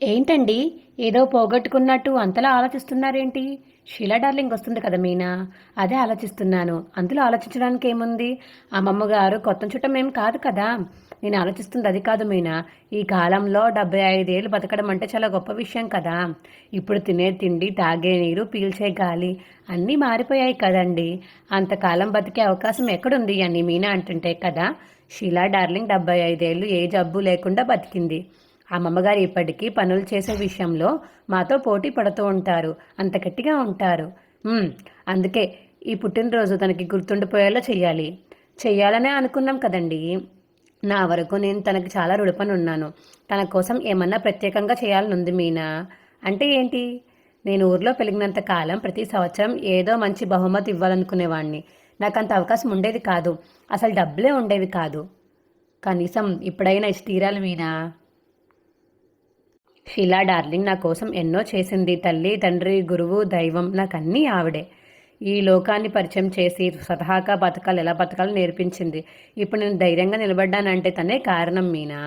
ఏంటండి? ఏదో పోగొట్టుకున్నట్టు అంతలా ఆలోచిస్తున్నారేంటి? షీలా డార్లింగ్ వస్తుంది కదా మీనా. అదే ఆలోచిస్తున్నాను. అందులో ఆలోచించడానికి ఏముంది అమ్మమ్మ గారు కొత్త చుట్టం ఏం కాదు కదా. నేను ఆలోచిస్తుంది అది కాదు మీనా. ఈ కాలంలో డెబ్బై ఐదేళ్ళు బతకడం అంటే చాలా గొప్ప విషయం కదా. ఇప్పుడు తినే తిండి తాగే నీరు పీల్చే గాలి అన్నీ మారిపోయాయి కదండి. అంతకాలం బతికే అవకాశం ఎక్కడుంది అని మీనా అంటుంటే కదా షీలా డార్లింగ్ డెబ్బై ఐదేళ్ళు ఏ జబ్బు లేకుండా బతికింది. అమ్మమ్మగారు ఇప్పటికీ పనులు చేసే విషయంలో మాతో పోటీ పడుతూ ఉంటారు. అంత గట్టిగా ఉంటారు. అందుకే ఈ పుట్టినరోజు తనకి గుర్తుండిపోయేలా చెయ్యాలి. చెయ్యాలనే అనుకున్నాం కదండి. నా వరకు నేను తనకి చాలా రుడపని ఉన్నాను తన కోసం ఏమన్నా ప్రత్యేకంగా చేయాలని ఉంది మీనా? అంటే ఏంటి? నేను ఊర్లో పెరిగినంత కాలం ప్రతి సంవత్సరం ఏదో మంచి బహుమతి ఇవ్వాలనుకునేవాడిని నాకు అంత అవకాశం ఉండేది కాదు. అసలు డబ్బులే ఉండేవి కాదు. కనీసం ఇప్పుడైనా ఇచ్చి తీరాలి మీనా? ఇలా డార్లింగ్ నా కోసం ఎన్నో చేసింది. తల్లి తండ్రి గురువు దైవం నాకన్నీ ఆవిడే. ఈ లోకాన్ని పరిచయం చేసి స్వతహాగా బతకాలు ఎలా బతకాలో నేర్పించింది. ఇప్పుడు నేను ధైర్యంగా నిలబడ్డానంటే తనే కారణం మీనా.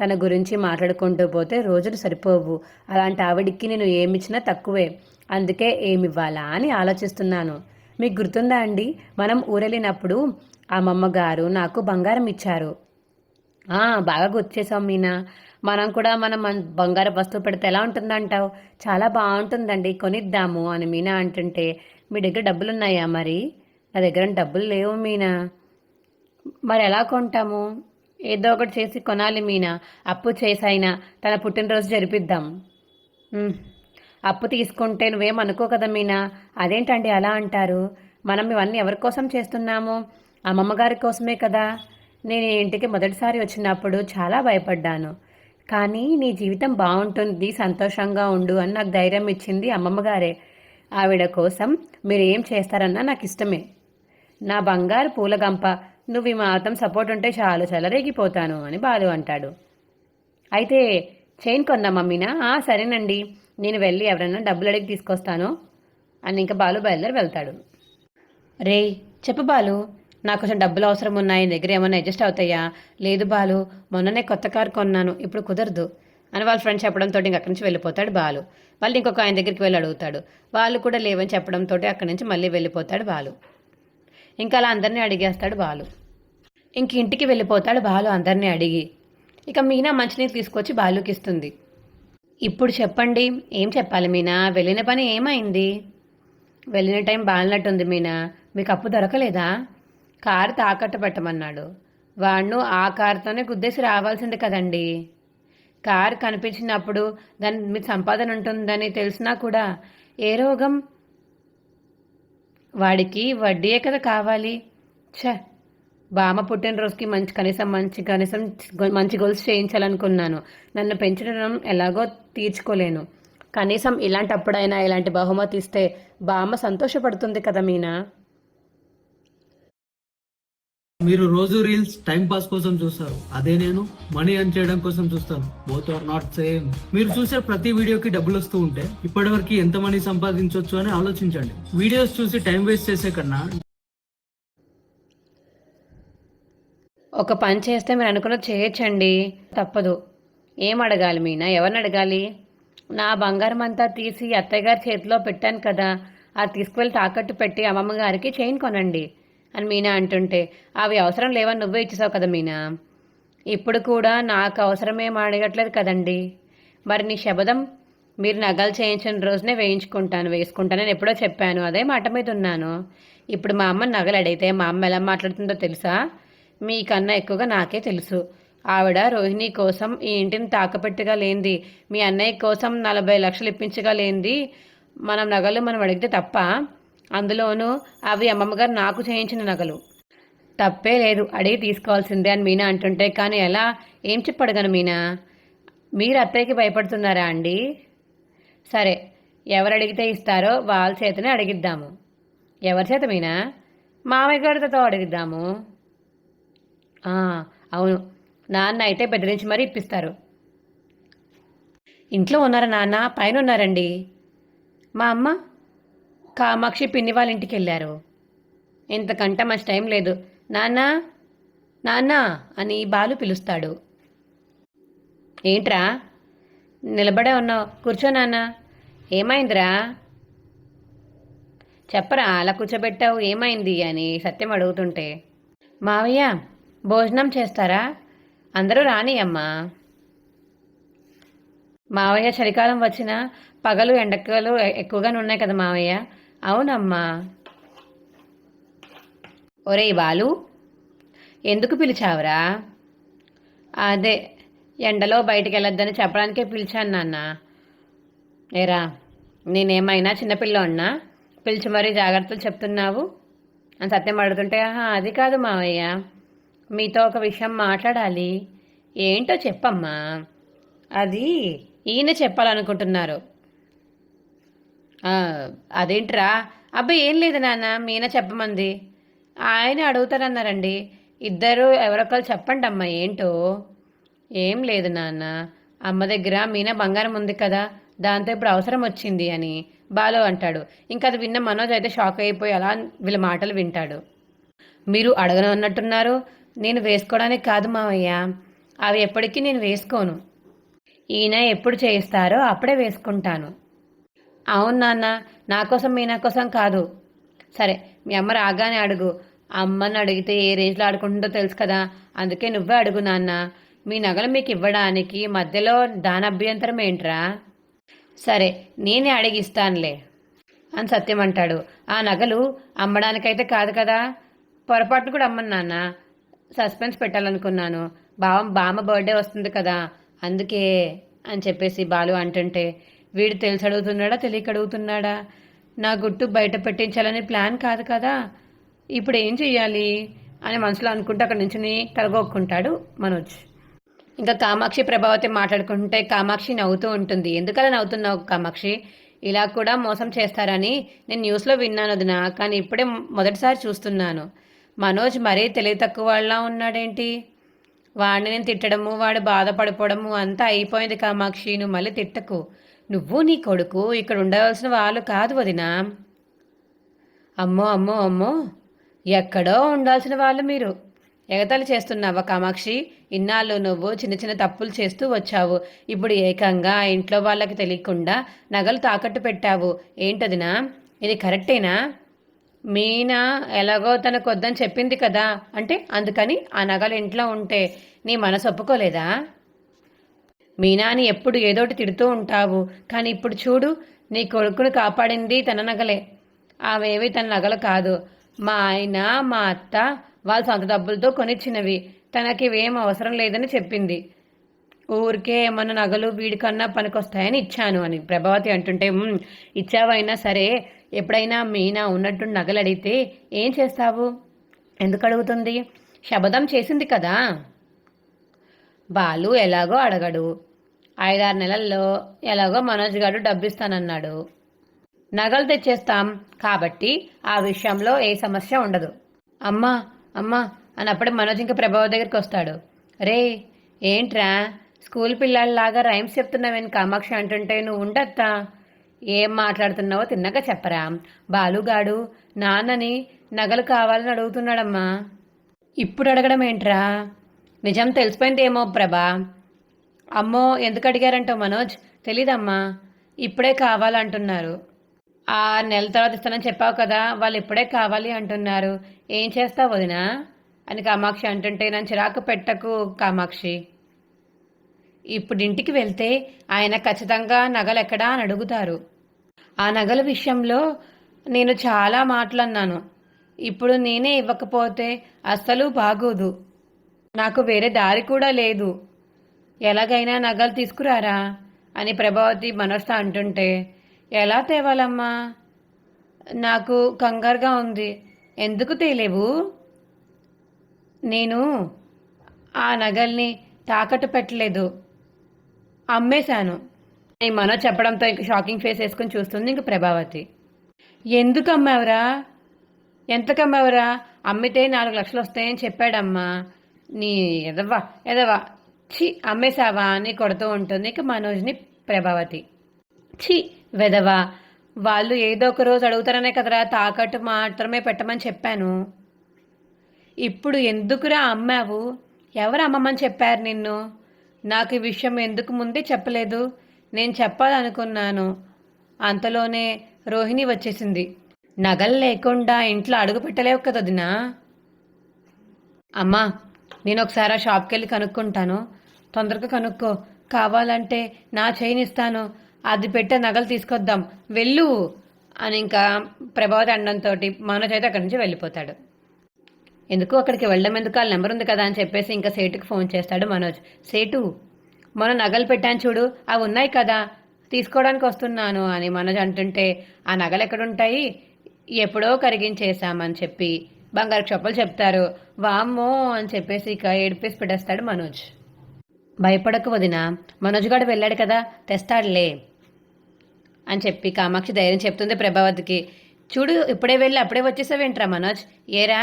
తన గురించి మాట్లాడుకుంటూ పోతే రోజులు సరిపోవు. అలాంటి ఆవిడికి నేను ఏమిచ్చినా తక్కువే. అందుకే ఏమివ్వాలా అని ఆలోచిస్తున్నాను. మీకు గుర్తుందా అండి? మనం ఊరెళ్ళినప్పుడు అమ్మమ్మ గారు నాకు బంగారం ఇచ్చారు. బాగా గుర్తు చేసాం మీనా. మనం కూడా మనం మన బంగారు వస్తువు పెడితే ఎలా ఉంటుందంటావు? చాలా బాగుంటుందండి. కొనిద్దాము అని మీనా అంటుంటే మీ దగ్గర డబ్బులు ఉన్నాయా మరి? నా దగ్గర డబ్బులు లేవు మీనా. మరి ఎలా కొంటాము? ఏదో ఒకటి చేసి కొనాలి మీనా. అప్పు చేసైనా తన పుట్టినరోజు జరిపిద్దాం. అప్పు తీసుకుంటే నువ్వేం అనుకో కదా మీనా. అదేంటండి అలా అంటారు? మనం ఇవన్నీ ఎవరి కోసం చేస్తున్నాము? అమ్మమ్మ గారి కోసమే కదా. నేను ఇంటికి మొదటిసారి వచ్చినప్పుడు చాలా భయపడ్డాను. కానీ నీ జీవితం బాగుంటుంది సంతోషంగా ఉండు అని నాకు ధైర్యం ఇచ్చింది అమ్మమ్మ గారే. ఆవిడ కోసం మీరు ఏం చేస్తారన్నా నాకు ఇష్టమే. నా బంగారు పూలగంప నువ్వు ఈ మాత్రం సపోర్ట్ ఉంటే చాలు చెలరేగిపోతాను అని బాలు అంటాడు. అయితే చైన్ కొందా మమ్మీనా సరేనండి. నేను వెళ్ళి ఎవరైనా డబ్బులు అడిగి తీసుకొస్తాను అని ఇంకా బాలు బయలుదేరి వెళ్తాడు. రే చెప్పు బాలు. నాకు కొంచెం డబ్బులు అవసరం ఉన్నాయి నీ దగ్గర ఏమైనా అడ్జస్ట్ అవుతాయా? లేదు బాలు మొన్ననే కొత్త కారు కొన్నాను ఇప్పుడు కుదరదు అని వాళ్ళ ఫ్రెండ్స్ చెప్పడంతో ఇంక అక్కడి నుంచి వెళ్ళిపోతాడు బాలు. వాళ్ళు ఇంకొక ఆయన దగ్గరికి వెళ్ళి అడుగుతాడు. వాళ్ళు కూడా లేవని చెప్పడంతో అక్కడి నుంచి మళ్ళీ వెళ్ళిపోతాడు బాలు. ఇంకా అలా అందరినీ అడిగేస్తాడు బాలు. ఇంక ఇంటికి వెళ్ళిపోతాడు బాలు అందరినీ అడిగి. ఇక మీనా మంచినీరు తీసుకొచ్చి బాలుకి ఇస్తుంది. ఇప్పుడు చెప్పండి ఏం చెప్పాలి మీనా? వెళ్ళిన పని ఏమైంది? వెళ్ళిన టైం బాలినట్టుంది మీనా. మీకు అప్పు దొరకలేదా? కారు తాకట్టు పెట్టమన్నాడు. వాణ్ణు ఆ కారుతోనే గుద్దేసి రావాల్సింది కదండి. కారు కనిపించినప్పుడు దాని మీ సంపాదన ఉంటుందని తెలిసినా కూడా ఏ రోగం? వాడికి వడ్డీయే కదా కావాలి. ఛ! బామ పుట్టినరోజుకి మంచి కనీసం మంచి కనీసం మంచి గొలుసు చేయించాలనుకున్నాను. నన్ను పెంచడం ఎలాగో తీర్చుకోలేను. కనీసం ఇలాంటప్పుడైనా ఇలాంటి బహుమతి ఇస్తే బామ్మ సంతోషపడుతుంది కదా మీనా? మీరు రోజు రీల్స్ టైం పాస్ కోసం చూస్తారు. అదే నేను మనీ అర్న్ చేయడం కోసం చూస్తాను. బోత్ ఆర్ నాట్ సేమ్ మీరు చూసే ప్రతి వీడియోకి డబ్బులు వస్తూ ఉంటే ఇప్పటివరకు ఎంత మనీ సంపాదించవచ్చు అని ఆలోచించండి. వీడియోస్ చూసి టైం వేస్ట్ చేసే కన్నా ఒక పని చేస్తే మీరు అనుకున్న చేయొచ్చండి. తప్పదు. ఏం అడగాలి మీనా? ఎవరిని అడగాలి? నా బంగారం అంతా తీసి అత్తయ్య గారి చేతిలో పెట్టాను కదా. అది తీసుకువెళ్ళి తాకట్టు పెట్టి అమ్మమ్మ గారికి చైన్ కొనండి. అని మీనా అంటుంటే అవి అవసరం లేవని నువ్వే ఇచ్చేసావు కదా మీనా? ఇప్పుడు కూడా నాకు అవసరమేం అడగట్లేదు కదండి. మరి నీ శబదం మీరు నగలు చేయించిన రోజునే వేయించుకుంటాను వేసుకుంటానని ఎప్పుడో చెప్పాను. అదే మాట మీద ఉన్నాను. ఇప్పుడు మా అమ్మ నగలు అడిగితే మా అమ్మ ఎలా మాట్లాడుతుందో తెలుసా? మీకన్నా ఎక్కువగా నాకే తెలుసు. ఆవిడ రోహిణి కోసం ఈ ఇంటిని తాకపెట్టుగా లేంది మీ అన్నయ్య కోసం నలభై లక్షలు ఇప్పించగా లేంది మనం నగలు మనం అడిగితే తప్ప అందులోనూ అవి అమ్మమ్మగారు నాకు చేయించిన నగలు. తప్పే లేదు అడిగి తీసుకోవాల్సిందే అని మీనా అంటుంటే కానీ ఎలా? ఏం చెప్పడగను మీనా? మీరు అత్తయ్యకి భయపడుతున్నారా అండి? సరే ఎవరు అడిగితే ఇస్తారో వాళ్ళ చేతనే అడిగిద్దాము. ఎవరి చేత మీనా? మామయ్య గారితో అడిగిద్దాము. అవును నాన్న అయితే బెదిరించి మరీ ఇప్పిస్తారు. ఇంట్లో ఉన్నారా నాన్న? పైన ఉన్నారండి. మా అమ్మ? కామాక్షి పిన్ని వాళ్ళ ఇంటికి వెళ్ళారు ఇంతకంటే మంచి టైం లేదు. నాన్నా నాన్నా అని బాలు పిలుస్తాడు. ఏంట్రా? నిలబడే ఉన్నావు. కూర్చో నాన్న. ఏమైందిరా? చెప్పరా అలా కూర్చోబెట్టావు ఏమైంది అని సత్యం అడుగుతుంటే. మావయ్య భోజనం చేస్తారా? అందరూ రాని అమ్మా. మావయ్య చలికాలం వచ్చిన పగలు ఎండకలు ఎక్కువగానే ఉన్నాయి కదా మావయ్య. అవునమ్మా. ఒరేయ్ బాలు ఎందుకు పిలిచావురా? అదే ఎండలో బయటికి వెళ్ళొద్దని చెప్పడానికే పిలిచాను నాన్న. ఏరా నేనేమైనా చిన్నపిల్లోన్నా పిలిచి మరీ జాగ్రత్తలు చెప్తున్నావు? అని సత్యం పడుతుంటే ఆహా అది కాదు మావయ్య. మీతో ఒక విషయం మాట్లాడాలి. ఏంటో చెప్పమ్మా. అది ఈయన చెప్పాలనుకుంటున్నారు. అదేంట్రా? అబ్బాయి ఏం లేదు నాన్న మీనా చెప్పమంది. ఆయన అడుగుతారన్నారండి ఇద్దరు ఎవరొకరు చెప్పండి అమ్మ ఏంటో? ఏం లేదు నాన్న. అమ్మ దగ్గర మీనా బంగారం ఉంది కదా దాంతో ఇప్పుడు అవసరం వచ్చింది అని బాలు అంటాడు. ఇంకా అది విన్న మనోజ్ అయితే షాక్ అయిపోయి అలా వీళ్ళ మాటలు వింటాడు. మీరు అడగను అన్నట్టున్నారు. నేను వేసుకోవడానికి కాదు మావయ్య. అవి ఎప్పటికీ నేను వేసుకోను. ఈయన ఎప్పుడు చేయిస్తారో అప్పుడే వేసుకుంటాను. అవును నాన్న నా కోసం మీ నా కోసం కాదు. సరే మీ అమ్మ రాగానే అడుగు. అమ్మని అడిగితే ఏ రేంజ్లో ఆడుకుంటుందో తెలుసు కదా. అందుకే నువ్వే అడుగు నాన్న. మీ నగలు మీకు ఇవ్వడానికి మధ్యలో దాని అభ్యంతరం ఏంట్రా? సరే నేనే అడిగిస్తానులే అని సత్యం అంటాడు. ఆ నగలు అమ్మడానికైతే కాదు కదా. పొరపాటును కూడా అమ్మను నాన్న. సస్పెన్స్ పెట్టాలనుకున్నాను. బావం బామ్మ బర్త్డే వస్తుంది కదా. అందుకే అని చెప్పేసి బాలు అంటుంటే వీడు తెలిసి అడుగుతున్నాడా తెలియక అడుగుతున్నాడా నా గుట్టు బయట పెట్టించాలని ప్లాన్ కాదు కదా. ఇప్పుడు ఏం చెయ్యాలి? అని మనసులో అనుకుంటూ అక్కడ నుంచి తలగొక్కుంటాడు మనోజ్. ఇంకా కామాక్షి ప్రభావతి మాట్లాడుకుంటే కామాక్షి నవ్వుతూ ఉంటుంది. ఎందుకలా నవ్వుతున్నావు కామాక్షి? ఇలా కూడా మోసం చేస్తారని నేను న్యూస్లో విన్నాను వదిన కానీ ఇప్పుడే మొదటిసారి చూస్తున్నాను. మనోజ్ మరీ తెలివి తక్కువ వాళ్ళ ఉన్నాడేంటి? వాడిని నేను తిట్టడము వాడు బాధపడిపోవడము అంతా అయిపోయింది కామాక్షి. నువ్వు మళ్ళీ తిట్టకు. నువ్వు నీ కొడుకు ఇక్కడ ఉండవలసిన వాళ్ళు కాదు వదినా. అమ్మో అమ్మో అమ్మో. ఎక్కడో ఉండాల్సిన వాళ్ళు మీరు. ఎగతాళి చేస్తున్నావా కామాక్షి? ఇన్నాళ్ళు నువ్వు చిన్న చిన్న తప్పులు చేస్తూ వచ్చావు. ఇప్పుడు ఏకంగా ఇంట్లో వాళ్ళకి తెలియకుండా నగలు తాకట్టు పెట్టావు. ఏంటదినా? ఇది కరెక్టేనా? మీనా ఎలాగో తనకు వద్దని చెప్పింది కదా. అంటే అందుకని ఆ నగలు ఇంట్లో ఉంటే నీ మనసు ఒప్పుకోలేదా? మీనాని ఎప్పుడు ఏదోటి తిడుతూ ఉంటావు. కానీ ఇప్పుడు చూడు నీ కొడుకును కాపాడింది తన నగలే. అవేవి తన నగలు కాదు. మా ఆయన మా అత్త వాళ్ళ సొంత డబ్బులతో కొనిచ్చినవి. తనకి ఇవేం అవసరం లేదని చెప్పింది. ఊరికే ఏమన్నా నగలు వీడికన్నా పనికొస్తాయని ఇచ్చాను అని ప్రభావతి అంటుంటే ఇచ్చావైనా సరే. ఎప్పుడైనా మీనా ఉన్నట్టు నగలు అడిగితే ఏం చేస్తావు? ఎందుకు అడుగుతుంది? శబదం చేసింది కదా. బాలు ఎలాగో అడగడు. ఐదారు నెలల్లో ఎలాగో మనోజ్ గారు డబ్బిస్తానన్నాడు. నగలు తెచ్చేస్తాం కాబట్టి ఆ విషయంలో ఏ సమస్య ఉండదు. అమ్మా అమ్మా అని అప్పుడే మనోజ్ ఇంకా ప్రభావ దగ్గరికి వస్తాడు. రే ఏంట్రా? స్కూల్ పిల్లల్లాగా రైమ్స్ చెప్తున్నావేని కామాక్షి అంటుంటే నువ్వు ఉండత్తా? ఏం మాట్లాడుతున్నావో తిన్నాక చెప్పరా. బాలుగాడు నాన్నని నగలు కావాలని అడుగుతున్నాడమ్మా. ఇప్పుడు అడగడం ఏంట్రా నిజం తెలిసిపోయిందేమో ప్రభా. అమ్మో ఎందుకు అడిగారంటో మనోజ్? తెలీదమ్మా. ఇప్పుడే కావాలంటున్నారు. ఆ నెల తర్వాత ఇస్తానని చెప్పావు కదా వాళ్ళు ఇప్పుడే కావాలి అంటున్నారు. ఏం చేస్తావు వదినా? అని కామాక్షి అంటుంటే నన్ను చిరాకు పెట్టకు కామాక్షి. ఇప్పుడు ఇంటికి వెళ్తే ఆయన ఖచ్చితంగా నగలు ఎక్కడా అని అడుగుతారు. ఆ నగల విషయంలో నేను చాలా మాటలన్నాను. ఇప్పుడు నేనే ఇవ్వకపోతే అస్సలు బాగోదు. నాకు వేరే దారి కూడా లేదు. ఎలాగైనా నగలు తీసుకురారా? అని ప్రభావతి మనస్తో అంటుంటే ఎలా తేవాలమ్మా? నాకు కంగారుగా ఉంది. ఎందుకు తేలేవు? నేను ఆ నగల్ని తాకట్టు పెట్టలేదు. అమ్మేశాను. అని మనో చెప్పడంతో ఇంక షాకింగ్ ఫేస్ వేసుకొని చూస్తుంది ఇంక ప్రభావతి. ఎందుకు అమ్మావురా ఎంతకు అమ్మావురా అమ్మితే నాలుగు లక్షలు వస్తాయని చెప్పాడమ్మా. నీ ఎదవా ఎదవా. ఛీ అమ్మేశావా అని కొడుతూ ఉంటుంది ఇక మనోజ్ని ప్రభావతి. ఛీ వెదవా. వాళ్ళు ఏదో ఒక రోజు అడుగుతారనే కదరా తాకట్టు మాత్రమే పెట్టమని చెప్పాను. ఇప్పుడు ఎందుకురా అమ్మావు? ఎవరు అమ్మమని చెప్పారు నిన్ను? నాకు ఈ విషయం ఎందుకు ముందే చెప్పలేదు. నేను చెప్పాలనుకున్నాను. అంతలోనే రోహిణి వచ్చేసింది. నగలు లేకుండా ఇంట్లో అడుగు పెట్టలేవు కదా అమ్మా నేను ఒకసారి ఆ షాప్కి వెళ్ళి కనుక్కుంటాను. తొందరగా కనుక్కో. కావాలంటే నా చైన్ ఇస్తాను. అది పెట్టే నగలు తీసుకొద్దాం. వెళ్ళు అని ఇంకా ప్రభావతి అండంతో మనోజ్ అయితే అక్కడి నుంచి వెళ్ళిపోతాడు. ఎందుకు? అక్కడికి వెళ్ళడం ఎందుకు? వాళ్ళ నెంబర్ ఉంది కదా అని చెప్పేసి ఇంకా సేటుకి ఫోన్ చేస్తాడు మనోజ్. సేటు మనం నగలు పెట్టాను చూడు. అవి ఉన్నాయి కదా. తీసుకోవడానికి వస్తున్నాను అని మనోజ్ అంటుంటే ఆ నగలు ఎక్కడుంటాయి? ఎప్పుడో కరిగించేశామని చెప్పి బంగారు చెప్పలు చెప్తారు. వామ్మో అని చెప్పేసి ఇక ఏడిపేసి పెట్టేస్తాడు మనోజ్. భయపడకు వదిన మనోజ్ గారు వెళ్ళాడు కదా తెస్తాడులే అని చెప్పి కామాక్షి ధైర్యం చెప్తుంది ప్రభావతికి. చూడు ఇప్పుడే వెళ్ళి అప్పుడే వచ్చేసావేంట్రా మనోజ్? ఏరా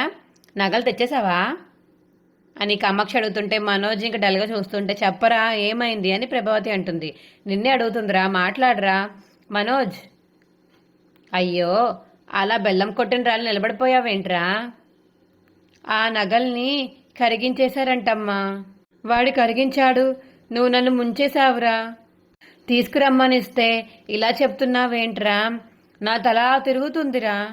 నగలు తెచ్చేసావా? అని కామాక్షి అడుగుతుంటే మనోజ్ ఇంకా డల్గా చూస్తుంటే చెప్పరా ఏమైంది అని ప్రభావతి అంటుంది. నిన్నే అడుగుతుందిరా మాట్లాడరా. మనోజ్ అయ్యో అలా బెల్లం కొట్టిన రాళ్ళు నిలబడిపోయావేంట్రా? ఆ నగల్ని కరిగించేశారంటమ్మా. వాడు కరిగించాడు. నువ్వు నన్ను ముంచేశావురా. తీసుకురమ్మనిస్తే ఇలా చెప్తున్నావేంట్రా? నా తల తిరుగుతుందిరా.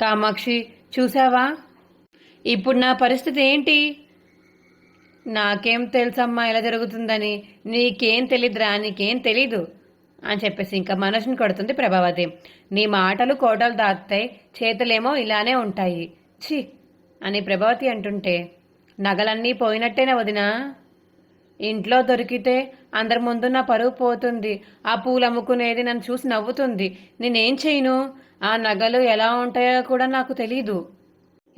కామాక్షి చూసావా ఇప్పుడు నా పరిస్థితి ఏంటి? నాకేం తెలుసమ్మా ఇలా జరుగుతుందని. నీకేం తెలీదురా నీకేం తెలీదు అని చెప్పేసి ఇంకా మనసుని కొడుతుంది ప్రభావతి. నీ మాటలు కోటలు దాస్తాయి చేతులేమో ఇలానే ఉంటాయి. ఛీ! అని ప్రభావతి అంటుంటే నగలన్నీ పోయినట్టేనా వదినా. ఇంట్లో దొరికితే అందరి ముందు నా పరువు పోతుంది. ఆ పూలు అమ్ముకునేది నన్ను చూసి నవ్వుతుంది. నేనేం చేయను? ఆ నగలు ఎలా ఉంటాయో కూడా నాకు తెలీదు.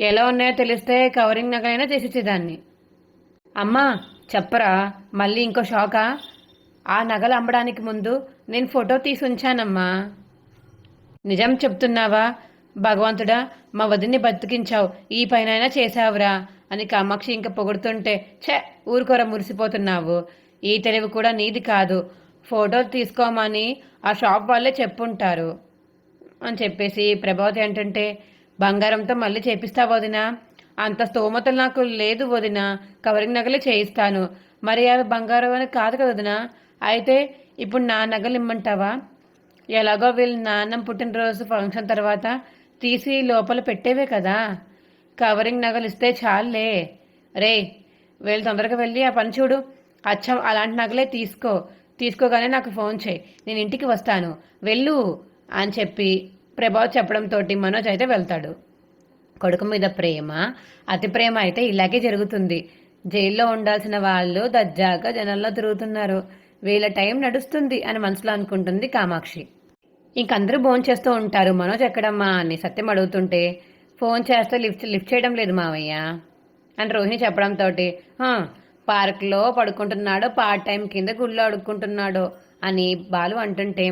ఎలా ఉన్నాయో తెలిస్తే కవరింగ్ నగలైనా చేసిచ్చేదాన్ని. అమ్మా చెప్పరా మళ్ళీ ఇంకో షాకా? ఆ నగలు అమ్మడానికి ముందు నేను ఫోటో తీసి ఉంచానమ్మా. నిజం చెప్తున్నావా? భగవంతుడా మా వదిన్ని బతికించావు ఈ పైనైనా చేశావురా అని కామాక్షి ఇంకా పొగుడుతుంటే ఛే ఊరుకోర మురిసిపోతున్నావు. ఈ తెలివి కూడా నీది కాదు. ఫోటోలు తీసుకోమని ఆ షాప్ వాళ్ళే చెప్పుంటారు అని చెప్పేసి ప్రభావతి ఏంటంటే బంగారంతో మళ్ళీ చేపిస్తావు వదినా? అంత స్తోమతలు నాకు లేదు వదిన. కవరింగ్ నగలే చేయిస్తాను. మరి అవి బంగారం అని కాదు కదా వదినా. అయితే ఇప్పుడు నా నగలు ఇమ్మంటావా? ఎలాగో వీళ్ళ నాన్న పుట్టినరోజు ఫంక్షన్ తర్వాత తీసి లోపల పెట్టేవే కదా. కవరింగ్ నగలు ఇస్తే చాలులే. రే వీళ్ళు తొందరగా వెళ్ళి ఆ పని చూడు. అచ్చం అలాంటి నగలే తీసుకో. తీసుకోగానే నాకు ఫోన్ చేయి. నేను ఇంటికి వస్తాను. వెళ్ళు అని చెప్పి ప్రభావ్ చెప్పడంతో మనోజ్ అయితే వెళ్తాడు. కొడుకు మీద ప్రేమ అతి ప్రేమ అయితే ఇలాగే జరుగుతుంది. జైల్లో ఉండాల్సిన వాళ్ళు దజ్జాగా జనాల్లో తిరుగుతున్నారు. వీళ్ళ టైం నడుస్తుంది అని మనసులో అనుకుంటుంది కామాక్షి. ఇంకందరూ భోజనం చేస్తూ ఉంటారు. మనోజ్ ఎక్కడమ్మా అని సత్యం అడుగుతుంటే ఫోన్ చేస్తే లిఫ్ట్ లిఫ్ట్ చేయడం లేదు మావయ్య అని రోహిణి చెప్పడంతో పార్క్లో పడుకుంటున్నాడో పార్ట్ టైం కింద గుళ్ళో అడుక్కుంటున్నాడో అని బాలు అంటుంటే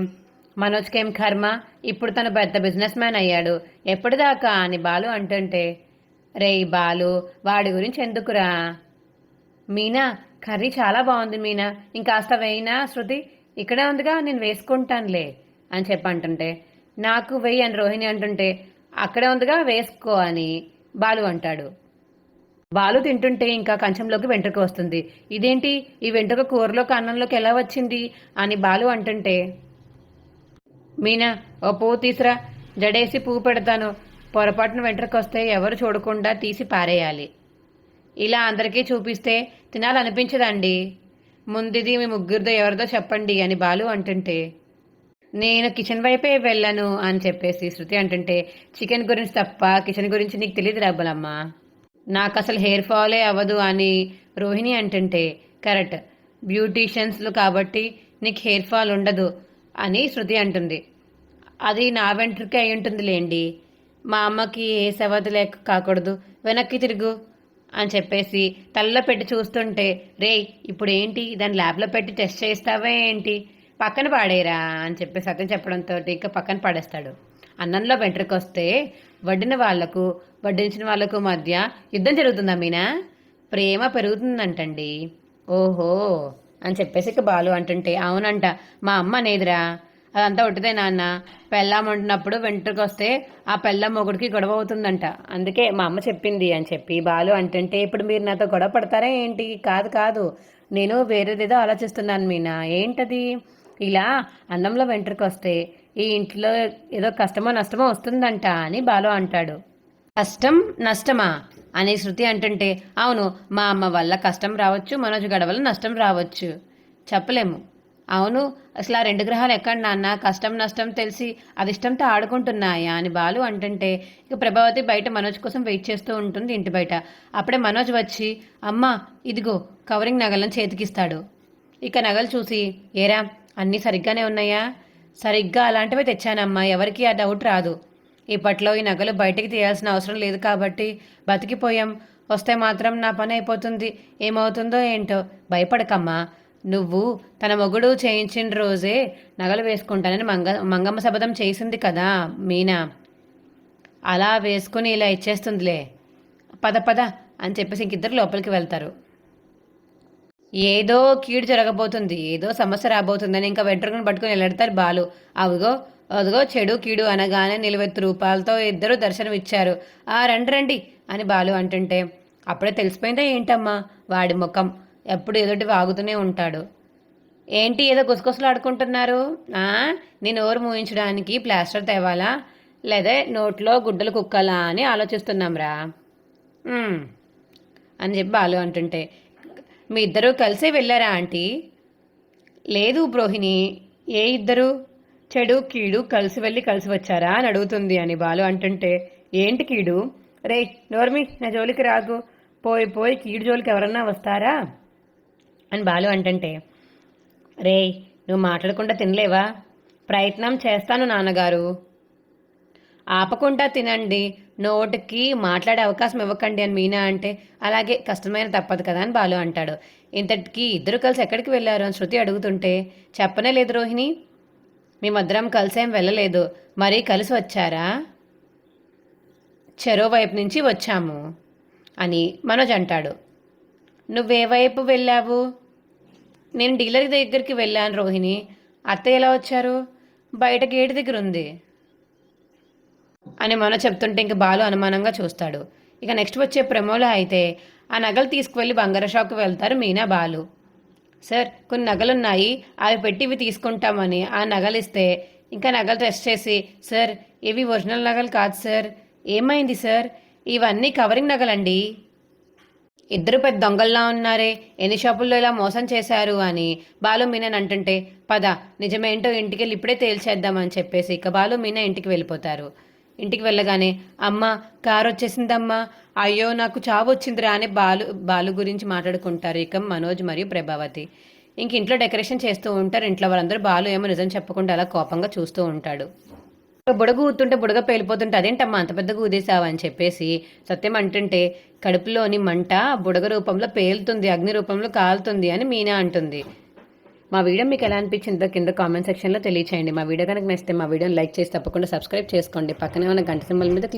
మనోజ్కేం కర్మ? ఇప్పుడు తను పెద్ద బిజినెస్ మ్యాన్ అయ్యాడు. ఎప్పటిదాకా? అని బాలు అంటుంటే రేయ్ బాలు వాడి గురించి ఎందుకురా? మీనా కర్రీ చాలా బాగుంది మీనా. ఇంకాస్త వేయినా శృతి ఇక్కడే ఉందిగా నేను వేసుకుంటానులే. అని చెప్పి అంటుంటే నాకు వెయ్యి అని రోహిణి అంటుంటే అక్కడే ఉందిగా వేసుకో అని బాలు అంటాడు. బాలు తింటుంటే ఇంకా కంచంలోకి వెంట్రుక వస్తుంది. ఇదేంటి? ఈ వెంట్రుక కూరలోకి అన్నంలోకి ఎలా వచ్చింది? అని బాలు అంటుంటే మీనా ఓ పువ్వు తీసిరా. జడేసి పువ్వు పెడతాను. పొరపాటున వెంట్రుక వస్తే ఎవరు చూడకుండా తీసి పారేయాలి. ఇలా అందరికీ చూపిస్తే తినాలనిపించదండి. ముందుది మీ ముగ్గురిదో ఎవరిదో చెప్పండి అని బాలు అంటుంటే నేను కిచెన్ వైపే వెళ్ళను అని చెప్పేసి శృతి అంటుంటే చికెన్ గురించి తప్ప కిచెన్ గురించి నీకు తెలియదు రబ్బలమ్మా నాకు అసలు హెయిర్ ఫాలే అవ్వదు అని రోహిణి అంటుంటే కరెక్ట్. బ్యూటీషియన్స్లు కాబట్టి నీకు హెయిర్ ఫాల్ ఉండదు అని శృతి అంటుంది. అది నా వెంట్రుకే అయి ఉంటుంది లేండి మా అమ్మకి ఏ సవతి లేక కాకూడదు. వెనక్కి తిరుగు అని చెప్పేసి తలలో పెట్టి చూస్తుంటే రే ఇప్పుడు ఏంటి దాన్ని ల్యాబ్లో పెట్టి టెస్ట్ చేస్తావే ఏంటి? పక్కన పాడేరా అని చెప్పి సత్యం చెప్పడంతో ఇంకా పక్కన పాడేస్తాడు. అన్నంలో వెంట్రుకు వస్తే వడ్డిన వాళ్ళకు వడ్డించిన వాళ్ళకు మధ్య యుద్ధం జరుగుతుందా మీనా? ప్రేమ పెరుగుతుందంటండి. ఓహో అని చెప్పేసి ఇక బాలు అంటుంటే అవునంట మా అమ్మ అనేదిరా. అదంతా ఒట్టిదే నాన్న. పెళ్ళాం వండినప్పుడు వెంట్రుకు వస్తే ఆ పెళ్ళం మొగుడికి గొడవ అవుతుందంట. అందుకే మా అమ్మ చెప్పింది అని చెప్పి బాలు అంటుంటే ఇప్పుడు మీరు నాతో గొడవ పడతారా ఏంటి? కాదు కాదు. నేను వేరేదేదో ఆలోచిస్తున్నాను మీనా. ఏంటది? ఇలా అన్నంలో వెంట్రుకు వస్తే ఈ ఇంట్లో ఏదో కష్టమో నష్టమో వస్తుందంట అని బాలు అంటాడు. కష్టం నష్టమా? అని శృతి అంటుంటే అవును మా అమ్మ వల్ల కష్టం రావచ్చు మనోజ్ గడ వల్ల నష్టం రావచ్చు. చెప్పలేము. అవును అసలు ఆ రెండు గ్రహాలు ఎక్కడ నాన్న? కష్టం నష్టం తెలిసి అదిష్టంతో ఆడుకుంటున్నాయా అని బాలు అంటుంటే ఇక ప్రభావతి బయట మనోజ్ కోసం వెయిట్ చేస్తూ ఉంటుంది ఇంటి బయట. అప్పుడే మనోజ్ వచ్చి అమ్మ ఇదిగో కవరింగ్ నగలను చేతికిస్తాడు. ఇక నగలు చూసి ఏరా అన్నీ సరిగ్గానే ఉన్నాయా? సరిగ్గా అలాంటివే తెచ్చానమ్మా. ఎవరికి ఆ డౌట్ రాదు. ఇప్పట్లో ఈ నగలు బయటికి తీయాల్సిన అవసరం లేదు కాబట్టి బతికిపోయాం. వస్తే మాత్రం నా పని అయిపోతుంది. ఏమవుతుందో ఏంటో భయపడకమ్మా. నువ్వు తన మొగుడు చేయించిన రోజే నగలు వేసుకుంటానని మంగ మంగమ్మ శబదం చేసింది కదా మీనా? అలా వేసుకుని ఇలా ఇచ్చేస్తుందిలే. పద పద అని చెప్పేసి ఇంకిద్దరు లోపలికి వెళ్తారు. ఏదో కీడు జరగబోతుంది ఏదో సమస్య రాబోతుందని ఇంకా వెంట్రుకను పట్టుకుని వెళ్ళడతారు బాలు. అవిగో అదిగో చెడు కీడు అనగానే నిలువెత్తు రూపాలతో ఇద్దరు దర్శనం ఇచ్చారు ఆ రండి రండి అని బాలు అంటుంటే అప్పుడే తెలిసిపోయిందా ఏంటమ్మా వాడి ముఖం? ఎప్పుడు ఎదుటి వాగుతూనే ఉంటాడు. ఏంటి ఏదో గుసగుసలు ఆడుకుంటున్నారు నీ నోరు మూయించడానికి ప్లాస్టర్ తేవాలా? లేదా నోట్లో గుడ్డలు కుక్కాలా అని ఆలోచిస్తున్నాంరా. అని చెప్పి బాలు అంటుంటే మీ ఇద్దరూ కలిసే వెళ్ళారా ఆంటీ? లేదు బ్రోహిణి ఏ ఇద్దరు? చెడు కీడు కలిసి వెళ్ళి కలిసి వచ్చారా అని అడుగుతుంది అని బాలు అంటుంటే ఏంటి కీడు? రే నోర్మి నా జోలికి రాకు. పోయి పోయి కీడు జోలికి ఎవరన్నా వస్తారా? అని బాలు అంటుంటే రే నువ్వు మాట్లాడకుండా తినలేవా? ప్రయత్నం చేస్తాను నాన్నగారు. ఆపకుండా తినండి నోటికి మాట్లాడే అవకాశం ఇవ్వకండి అని మీనా అంటే అలాగే కష్టమైన తప్పదు కదా అని బాలు అంటాడు. ఇంతటికి ఇద్దరు కలిసి ఎక్కడికి వెళ్ళారు అని శృతి అడుగుతుంటే చెప్పనే లేదు రోహిణి. మేమద్దరం కలిసేం వెళ్ళలేదు. మరీ కలిసి వచ్చారా? చెరో వైపు నుంచి వచ్చాము అని మనోజ్ అంటాడు. నువ్వే వైపు వెళ్ళావు? నేను డీలర్ దగ్గరికి వెళ్ళాను రోహిణి. అత్తయ్య ఎలా వచ్చారు? బయట గేటు దగ్గర ఉంది. అని మన చెప్తుంటే ఇంక బాలు అనుమానంగా చూస్తాడు. ఇక నెక్స్ట్ వచ్చే ప్రమోలో అయితే ఆ నగలు తీసుకువెళ్ళి బంగార షాప్కి వెళ్తారు మీనా బాలు. సార్ కొన్ని నగలున్నాయి. అవి పెట్టి ఇవి తీసుకుంటామని ఆ నగలు ఇస్తే ఇంకా నగలు టెస్ట్ చేసి సార్ ఇవి ఒరిజినల్ నగలు కాదు సార్. ఏమైంది సార్? ఇవన్నీ కవరింగ్ నగలండి. ఇద్దరు పెద్ద దొంగల్లా ఉన్నారే. ఎన్ని షాపుల్లో ఇలా మోసం చేశారు? అని బాలు మీనన్ అంటుంటే పద నిజమేంటో ఇంటికి వెళ్ళి ఇప్పుడే తేల్చేద్దామని చెప్పేసి. ఇక బాలు మీనా ఇంటికి వెళ్ళిపోతారు. ఇంటికి వెళ్ళగానే అమ్మ కారు వచ్చేసిందమ్మా. అయ్యో నాకు చావు వచ్చిందిరా అని బాలు బాలు గురించి మాట్లాడుకుంటారు ఇక మనోజ్ మరియు ప్రభావతి. ఇంక ఇంట్లో డెకరేషన్ చేస్తూ ఉంటారు. ఇంట్లో వాళ్ళందరూ బాలు ఏమో నిజం చెప్పకుండా అలా కోపంగా చూస్తూ ఉంటాడు. బుడగ ఊతుంటే బుడగ పేలిపోతుంటే అదేంటమ్మా అంత పెద్దగా ఊదేశావా అని చెప్పేసి సత్యం అంటుంటే కడుపులోని మంట బుడగ రూపంలో పేలుతుంది అగ్ని రూపంలో కాలుతుంది అని మీనా అంటుంది. మా వీడియో మీకు ఎలా అనిపించిందో కింద కామెంట్ సెక్షన్లో తెలియచేయండి. మా వీడియో కనుక నచ్చితే మా వీడియోని లైక్ చేసి తప్పకుండా సబ్స్క్రైబ్ చేసుకోండి. పక్కనే ఉన్న గంట సింబల్ మీద క్లిక్